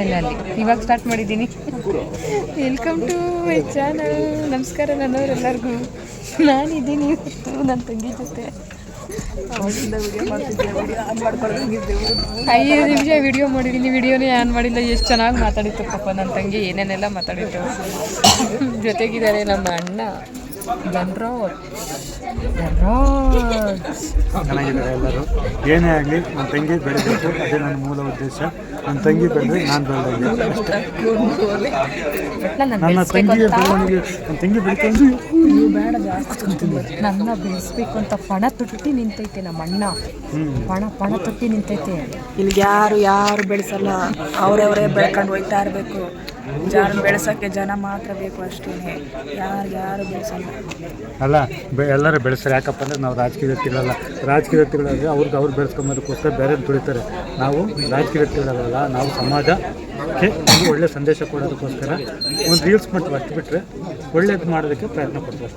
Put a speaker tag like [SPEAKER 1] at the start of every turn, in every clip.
[SPEAKER 1] ಅಲ್ಲಿ ಇವಾಗ ಸ್ಟಾರ್ಟ್ ಮಾಡಿದ್ದೀನಿ. ವೆಲ್ಕಮ್ ಟು ಮೈ ಚಾನಲ್ ನಮಸ್ಕಾರ ನನ್ನವರೆಲ್ಲರಿಗೂ. ನಾನಿದ್ದೀನಿ ಇವತ್ತು ನನ್ನ ತಂಗಿ ಜೊತೆ. ಐದು ನಿಮಿಷ ವಿಡಿಯೋ ಮಾಡಿದ್ದೀನಿ. ವಿಡಿಯೋನೇ ಆನ್ ಮಾಡಿಲ್ಲ. ಎಷ್ಟು ಚೆನ್ನಾಗಿ ಮಾತಾಡಿತ್ತು ಪಾಪ ನನ್ನ ತಂಗಿ. ಏನೇನೆಲ್ಲ ಮಾತಾಡಿತ್ತು ಜೊತೆಗಿದ್ದಾರೆ ನಮ್ಮ ಅಣ್ಣ.
[SPEAKER 2] ಚೆನ್ನಾಗಿದ್ದಾರೆ ಎಲ್ಲರೂ. ಏನೇ ಆಗಲಿ ನನ್ನ ತಂಗಿ ಬೆಳಿಬೇಕು ಅದೇ ನನ್ನ ಮೂಲ ಉದ್ದೇಶ. ನನ್ನ ತಂಗಿ ಬೆಳೆದ್ರೆ ನಾನು ಬೆಳೆದಂಗೆ ಅಷ್ಟೇ.
[SPEAKER 1] ನನ್ನ
[SPEAKER 2] ನನ್ನ ತಂಗಿಯ ಬೆಳವಣಿಗೆ ನನ್ನ ತಂಗಿ ಬೆಳಿತಾನೆ
[SPEAKER 1] ನನ್ನ ಬೆಳೆಸ್ಬೇಕು ಅಂತ ಪಣ ತುಟ್ಟಿ ನಿಂತೈತೆ ನಮ್ಮ ಅಣ್ಣ. ಪಣ ಪಣ ತುಟ್ಟಿ ನಿಂತೈತೆ.
[SPEAKER 3] ಇಲ್ಲಿ ಯಾರು ಯಾರು ಬೆಳೆಸಲ್ಲ. ಅವರವರೇ ಬೆಳ್ಕೊಂಡು ಹೋಗ್ತಾ ಇರಬೇಕು. ಜನ ಬೆಳೆಸೋಕ್ಕೆ ಜನ ಮಾತ್ರ ಬೇಕು ಅಷ್ಟೇ ಯಾರು ಯಾರು ಬೆಳೆಸಲ್ಲ.
[SPEAKER 2] ಅಲ್ಲ ಎಲ್ಲರೂ ಬೆಳೆಸ್ತಾರೆ. ಯಾಕಪ್ಪ ಅಂದರೆ ನಾವು ರಾಜಕೀಯ ವ್ಯಕ್ತಿಗಳಲ್ಲ. ರಾಜಕೀಯ ವ್ಯಕ್ತಿಗಳಾದರೆ ಅವ್ರಿಗೆ ಅವ್ರು ಬೆಳೆಸ್ಕೊಂಬೋದಕ್ಕೋಸ್ಕರ ಬೇರೆ ದುಡಿತಾರೆ ನಾವು ರಾಜಕೀಯ ವ್ಯಕ್ತಿಗಳಲ್ಲ ನಾವು ಸಮಾಜಕ್ಕೆ ಒಳ್ಳೆ ಸಂದೇಶ ಕೊಡೋದಕ್ಕೋಸ್ಕರ ಒಂದು ರೀಲ್ಸ್ ಮಾಡ್ತೀವಿ ಅಷ್ಟು ಬಿಟ್ಟರೆ ಒಳ್ಳೇದು ಮಾಡೋದಕ್ಕೆ ಪ್ರಯತ್ನ ಪಡ್ತೀವಿ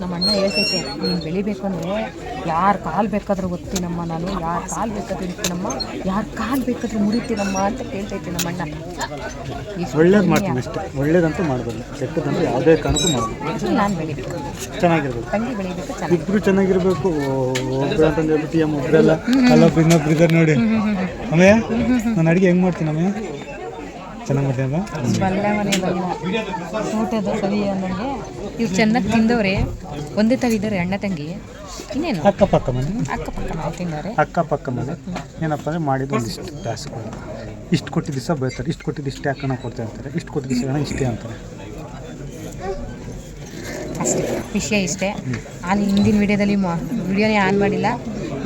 [SPEAKER 1] ನಮ್ಮ ಅಣ್ಣ ಹೇಳ್ತೈತೆ ನೀನು ಬೆಳಿಬೇಕು ಅಂದರೆ ಯಾರ ಕಾಲು ಬೇಕಾದ್ರೂ ಗೊತ್ತಿನಮ್ಮ ನಾನು ಯಾರ ಕಾಲು ಬೇಕಾದ್ರೂ ಇರ್ತೀನಮ್ಮ ಯಾರ ಕಾಲು ಬೇಕಾದ್ರೂ ಮುರಿತೀನಮ್ಮ ಅಂತ ಕೇಳ್ತೈತೆ ನಮ್ಮ ಅಣ್ಣ.
[SPEAKER 2] ಒಳ್ಳೇದು ಮಾಡ್ತೀನಿ ಅಷ್ಟೇ. ಒಳ್ಳೇದಂತೂ ಮಾಡ್ಬೋದು. ಕೆಟ್ಟದಂತೂ ಯಾವುದೇ ಕಾರಣಕ್ಕೂ ಮಾಡ್ಬೋದು.
[SPEAKER 1] ನಾನು ಬೆಳಿಬೇಕು.
[SPEAKER 2] ಚೆನ್ನಾಗಿರ್ಬೇಕು
[SPEAKER 1] ತಂಗಿ ಬೆಳಿಬೇಕು ಚೆನ್ನಾಗಿ.
[SPEAKER 2] ಚೆನ್ನಾಗಿರಬೇಕು. ಚೆನ್ನಾಗಿರ್ಬೇಕು ಅಂತಂದು ಹೇಳ್ಬಿಟ್ಟು ಎಂ ಇನ್ನೊಬ್ರು ಇದ್ದಾರೆ ನೋಡಿ. ಅಮ್ಮ ನಾನು ಅಡುಗೆ ಹೆಂಗೆ ಮಾಡ್ತೀನಿ ಅಮ್ಮಯ್ಯ ಚೆನ್ನಾಗಿ
[SPEAKER 1] ಬಲ್ಲ ಊಟದ ಸವಿ ಅಂದಂಗೆ ಇವ್ರು ಚೆನ್ನಾಗಿ ತಿಂದವ್ರೆ. ಒಂದೇ ತವಿದ್ದಾರೆ ಅಣ್ಣ ತಂಗಿ. ಇನ್ನೇನು?
[SPEAKER 2] ಅಕ್ಕಪಕ್ಕ ಮನೆ?
[SPEAKER 1] ಅಕ್ಕಪಕ್ಕ ಮನೆ ತಿಂದಾರೆ
[SPEAKER 2] ಅಕ್ಕಪಕ್ಕ ಮನೆ. ಏನಪ್ಪ ಅಂದರೆ ಮಾಡಿದ್ದು ಒಂದಿಷ್ಟು ಟಾಸ್ಕ್ಗಳು ಇಷ್ಟು ಕೊಟ್ಟಿದ್ದು ದಿವಸ ಬೈತಾರೆ. ಇಷ್ಟು ಕೊಟ್ಟಿದ್ದು ಇಷ್ಟೇ ಹಾಕೋಣ ಕೊಡ್ತಾ ಇರ್ತಾರೆ? ಇಷ್ಟು ಕೊಟ್ಟಿದ್ದು ದಿವಸ ಹಣ ಇಷ್ಟೇ ಅಂತಾರೆ?
[SPEAKER 1] ಅಷ್ಟೇ. ವಿಷಯ ಇಷ್ಟೇ. ಅಲ್ಲಿ ಹಿಂದಿನ ವಿಡಿಯೋದಲ್ಲಿ ವಿಡಿಯೋನೇ ಆನ್ ಮಾಡಿಲ್ಲ.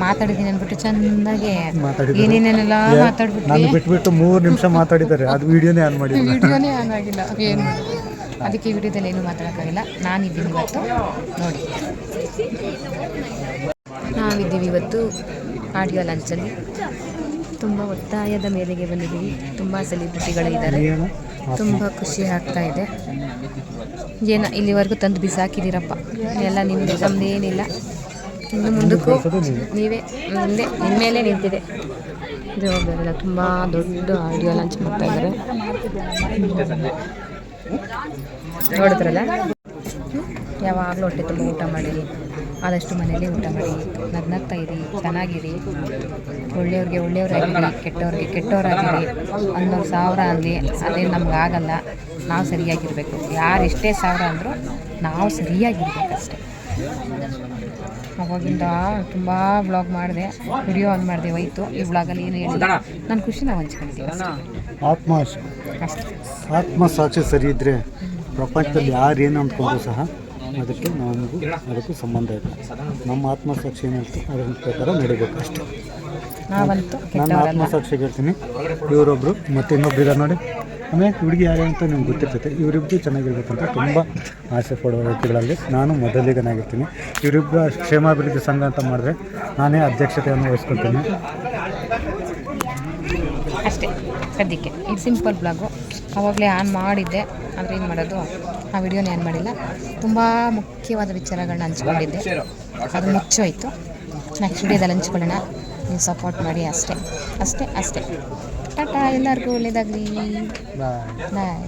[SPEAKER 1] ಮಾತಾಡಿದ್ದೀನಿ ಅಂದ್ಬಿಟ್ಟು ಚೆನ್ನಾಗಿ
[SPEAKER 2] ಏನೇನೆಲ್ಲ
[SPEAKER 1] ಮಾತಾಡ್ಬಿಟ್ಟು
[SPEAKER 2] ಬಿಟ್ಬಿಟ್ಟು ಮೂರು ನಿಮಿಷ ಮಾತಾಡಿದ್ದಾರೆ. ಅದು ವಿಡಿಯೋನೇ ಆನ್ ಮಾಡಿ
[SPEAKER 1] ವಿಡಿಯೋನೇ ಆನ್ ಆಗಿಲ್ಲ. ಏನು? ಅದಕ್ಕೆ ವಿಡಿಯೋದಲ್ಲಿ ಏನು ಮಾತಾಡೋಕ್ಕಾಗಿಲ್ಲ. ನಾನಿದ್ದೀನಿ ಇವತ್ತು. ನೋಡಿ. ನಾವಿದ್ದೀವಿ ಇವತ್ತು ಆಡಿಯೋ ಲಂಚಲ್ಲಿ. ತುಂಬ ಒತ್ತಾಯದ ಮೇರೆಗೆ ಬಂದಿದ್ದೀವಿ. ತುಂಬ ಸೆಲಿಬ್ರಿಟಿಗಳಿದ್ದಾರೆ
[SPEAKER 2] ಇದ್ದಾರೆ.
[SPEAKER 1] ತುಂಬ ಖುಷಿ ಆಗ್ತಾ ಇದೆ. ಏನ ಇಲ್ಲಿವರೆಗೂ ತಂದು ಬಿಸಾಕಿದ್ದೀರಪ್ಪ. ಎಲ್ಲ ನಿಮ್ಮದು ನಮ್ಮದೇನಿಲ್ಲ ಇನ್ನು ಮುಂದಕ್ಕೂ ನೀವೇ ಮುಂದೆ ನಿಮ್ಮ ಮೇಲೆ ನಿಂತಿದೆ. ಜವಾಬ್ದಾರಿಲ್ಲ, ತುಂಬ ದೊಡ್ಡ ಆಡಿಯೋ ಲಾಂಚ್ ಮಾಡ್ತಾ ಇದ್ದಾರೆ. ನೋಡಿದ್ರಲ್ಲ ಯಾವಾಗಲೂ ಹೊಟ್ಟೆ ತುಂಬ ಊಟ ಮಾಡಿ, ಆದಷ್ಟು ಮನೆಯಲ್ಲಿ ಊಟ ಮಾಡಿ, ನಗ್ನಗ್ತಾ ಇರಿ, ಚೆನ್ನಾಗಿರಿ. ಒಳ್ಳೆಯವ್ರಿಗೆ ಒಳ್ಳೆಯವರಾಗಿರಿ, ಕೆಟ್ಟವ್ರಿಗೆ ಕೆಟ್ಟವರಾಗಿರಿ. ಹನ್ನೊಂದು ಸಾವಿರ ಅಲ್ಲಿ ಅದೇ ನಮ್ಗೆ ಆಗಲ್ಲ. ನಾವು ಸರಿಯಾಗಿರಬೇಕು. ಯಾರು ಎಷ್ಟೇ ಸಾವಿರ ಅಂದರೂ ನಾವು ಸರಿಯಾಗಿರ್ಬೇಕಷ್ಟೆ. ಅವಾಗಿಂದ ತುಂಬ ಬ್ಲಾಗ್ ಮಾಡಿದೆ ವಿಡಿಯೋ ಆನ್ ಮಾಡಿದೆ ಹೋಯ್ತು. ಈ ವ್ಲಾಗಲ್ಲಿ ಏನು ಹೇಳಿಲ್ಲ. ನಾನು ಖುಷಿ ನಾವು ಹಂಚ್ಕೊಂಡಿದ್ದೀವಿ
[SPEAKER 2] ಆತ್ಮ ಆತ್ಮ ಸಾಕ್ಷಿ ಸರಿ ಇದ್ದರೆ ಪ್ರಪಂಚದಲ್ಲಿ ಯಾರೇನು ಅಂದ್ಕೊಂಡ್ರು ಸಹ ಅದಕ್ಕೆ ನಮಗೂ ಅದಕ್ಕೂ ಸಂಬಂಧ ಇದೆ ನಮ್ಮ ಆತ್ಮಸಾಕ್ಷಿ ಏನು ಹೇಳ್ತೀವಿ ಅದ್ರ ಪ್ರಕಾರ ನಡಿಬೇಕು ಅಷ್ಟೇ. ನಾನು
[SPEAKER 1] ಆತ್ಮಸಾಕ್ಷಿ
[SPEAKER 2] ಆತ್ಮಸಾಕ್ಷಿಗೆ ಹೇಳ್ತೀನಿ ಇವರೊಬ್ಬರು ಮತ್ತೆ ಇನ್ನೊಬ್ರು ಇದ್ದಾರೆ ನೋಡಿ. ಆಮೇಲೆ ಹುಡುಗಿ ಯಾರು ಅಂತ ನಿಮ್ಗೆ ಗೊತ್ತಿರ್ತೈತೆ. ಇವರಿಬ್ಬರು ಚೆನ್ನಾಗಿರ್ಬೇಕಂತ ತುಂಬ ಆಸೆ ಪಡುವ ವ್ಯಕ್ತಿಗಳಲ್ಲಿ ನಾನು ಮೊದಲಿಗನಾಗಿರ್ತೀನಿ. ಇವರಿಬ್ಬರು ಕ್ಷೇಮಾಭಿವೃದ್ಧಿ ಸಂಘ ಅಂತ ಮಾಡಿದ್ರೆ ನಾನೇ ಅಧ್ಯಕ್ಷತೆಯನ್ನು ವಹಿಸ್ಕೊಳ್ತೀನಿ.
[SPEAKER 1] ಅಷ್ಟೇ, ಸದ್ಯಕ್ಕೆ. ಇದು ಸಿಂಪಲ್ ಬ್ಲಾಗು. ಆವಾಗಲೇ ಆನ್ ಮಾಡಿದ್ದೆ, ಆದರೆ ಏನು ಮಾಡೋದು? ಆ ವಿಡಿಯೋನ ಏನು ಮಾಡಿಲ್ಲ. ತುಂಬ ಮುಖ್ಯವಾದ ವಿಚಾರಗಳನ್ನ ಹಂಚ್ಕೊಂಡಿದ್ದೆ. ಅದು ಮುಚ್ಚೋಯ್ತು. ನೆಕ್ಸ್ಟ್ ವಿಡಿಯೋದಲ್ಲಿ ಹಂಚ್ಕೊಳ್ಳೋಣ. ನೀವು ಸಪೋರ್ಟ್ ಮಾಡಿ ಅಷ್ಟೇ. ಅಷ್ಟೇ ಅಷ್ಟೇ. ಟಾಟಾ ಎಲ್ಲರಿಗೂ ಒಳ್ಳೆಯದಾಗಲಿ ಬಾಯ್